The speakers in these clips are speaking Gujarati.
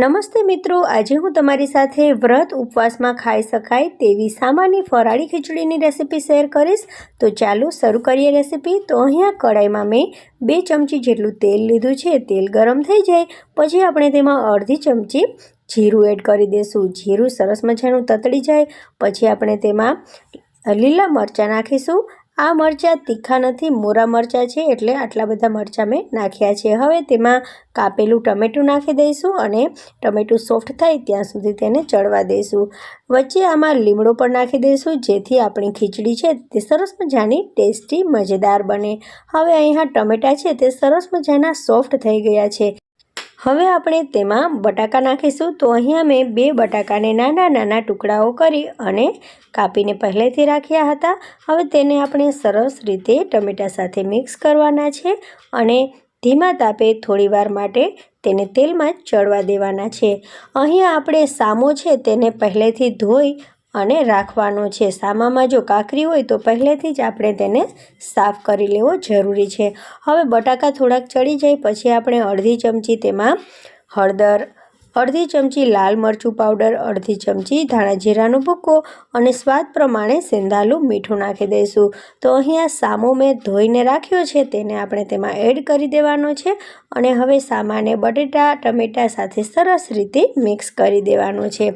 નમસ્તે મિત્રો, આજે હું તમારી સાથે વ્રત ઉપવાસમાં ખાઈ શકાય તેવી સામાન્ય ફરાળી ખીચડીની રેસીપી શેર કરીશ. તો ચાલો શરૂ કરીએ રેસીપી. તો અહીંયા કડાઈમાં મેં બે ચમચી જેટલું તેલ લીધું છે. તેલ ગરમ થઈ જાય, પછી આપણે તેમાં અડધી ચમચી જીરું એડ કરી દઈશું જીરું સરસ મજાનું તતડી જાય, પછી આપણે તેમાં લીલા મરચાં નાખીશું આ મરચાં તીખા નથી, મોરા મરચાં છે એટલે આટલા બધા મરચાં મેં નાખ્યા છે. હવે તેમાં કાપેલું ટમેટું નાખી દઈશું અને ટમેટું સોફ્ટ થાય ત્યાં સુધી તેને ચડવા દઈશું. વચ્ચે આમાં લીમડો પણ નાખી દઈશું, જેથી આપણી ખીચડી છે તે સરસ મજાની ટેસ્ટી, મજેદાર બને. હવે અહીંયા ટમેટાં છે તે સરસ મજાના સોફ્ટ થઈ ગયા છે. હવે આપણે તેમાં બટાકા નાખીશું. તો અહીંયા મેં બે બટાકાને નાના નાના ટુકડાઓ કરી અને કાપીને પહેલેથી રાખ્યા હતા. હવે તેને આપણે સરસ રીતે ટમેટા સાથે મિક્સ કરવાના છે અને ધીમા તાપે થોડીવાર માટે તેને તેલમાં ચડવા દેવાના છે. અહીંયા આપણે સામો છે તેને પહેલેથી ધોઈ અને રાખવાનો છે. સામામાં જો કાકરી હોય તો પહેલેથી જ આપણે તેને સાફ કરી લેવો જરૂરી છે. હવે બટાકા થોડાક ચડી જાય પછી આપણે અડધી ચમચી તેમાં હળદર, અડધી ચમચી લાલ મરચું પાવડર, અડધી ચમચી ધાણા જીરાનો ભૂકો અને સ્વાદ પ્રમાણે સેંધાલું મીઠું નાખી દઈશું. તો અહીંયા સામો મેં ધોઈને રાખ્યો છે. તેને આપણે તેમાં એડ કરી દેવાનો છે અને હવે સામાને બટેટા, ટમેટા સાથે સરસ રીતે મિક્સ કરી દેવાનો છે.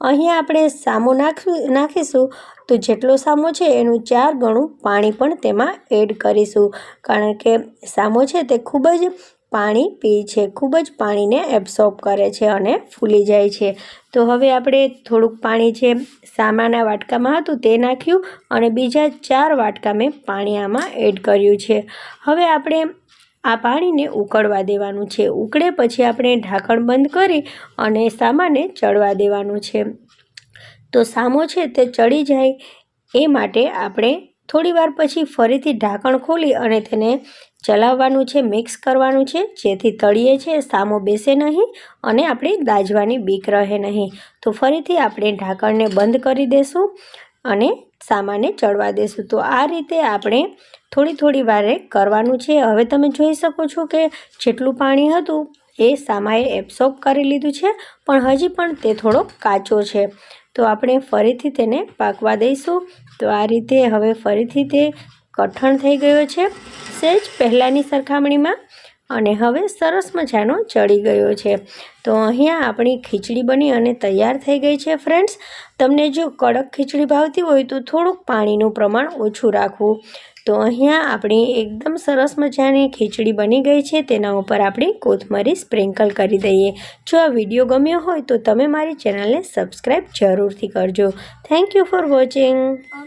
અહીંયા આપણે સામો નાખી નાખીશું. તો જેટલો સામો છે એનું ચાર ગણું પાણી પણ તેમાં એડ કરીશું. કારણ કે સામો છે તે ખૂબ જ પાણી પી છે, ખૂબ જ પાણીને એબ્સોર્બ કરે છે અને ફૂલી જાય છે. તો હવે આપણે થોડુંક પાણી જે સામાના વાટકામાં હતું તે નાખ્યું અને બીજા ચાર વાટકા મેં પાણી આમાં એડ કર્યું છે. હવે આપણે આ પાણીને ઉકળવા દેવાનું છે. ઉકળે પછી આપણે ઢાંકણ બંધ કરી અને સામાને ચડવા દેવાનું છે. તો સામો છે તે ચડી જાય એ માટે આપણે થોડીવાર પછી ફરીથી ઢાંકણ ખોલી અને તેને ચલાવવાનું છે, મિક્સ કરવાનું છે. જેથી તળીએ છે, સામો બેસે નહીં અને આપણી દાજવાની બીક રહે નહીં. તો ફરીથી આપણે ઢાંકણને બંધ કરી દઈશું અને સામાને ચડવા દેશું. તો આ રીતે આપણે થોડી થોડી વારે કરવાનું છે. હવે તમે જોઈ શકો છો કે જેટલું પાણી હતું એ સામાએ એબ્સોર્બ કરી લીધું છે, પણ હજી પણ તે થોડો કાચો છે. તો આપણે ફરીથી તેને પાકવા દઈશું. તો આ રીતે હવે ફરીથી તે કઠણ થઈ ગયો છે. સહેજ પહેલાંની સરખામણીમાં અને હવે સરસ મજાનો ચડી ગયો છે. તો અહીંયા આપણી ખીચડી બની અને તૈયાર થઈ ગઈ છે ફ્રેન્ડ્સ. તમને જો કડક ખીચડી ભાવતી હોય તો થોડુંક પાણીનું પ્રમાણ ઓછું રાખવું. તો અહીંયા આપણી એકદમ સરસ મજાની ખીચડી બની ગઈ છે. તેના ઉપર આપણે કોથમરી સ્પ્રિંકલ કરી દઈએ. જો આ વીડિયો ગમ્યો હોય તો તમે મારી ચેનલને સબસ્ક્રાઈબ જરૂરથી કરજો. Thank you for watching.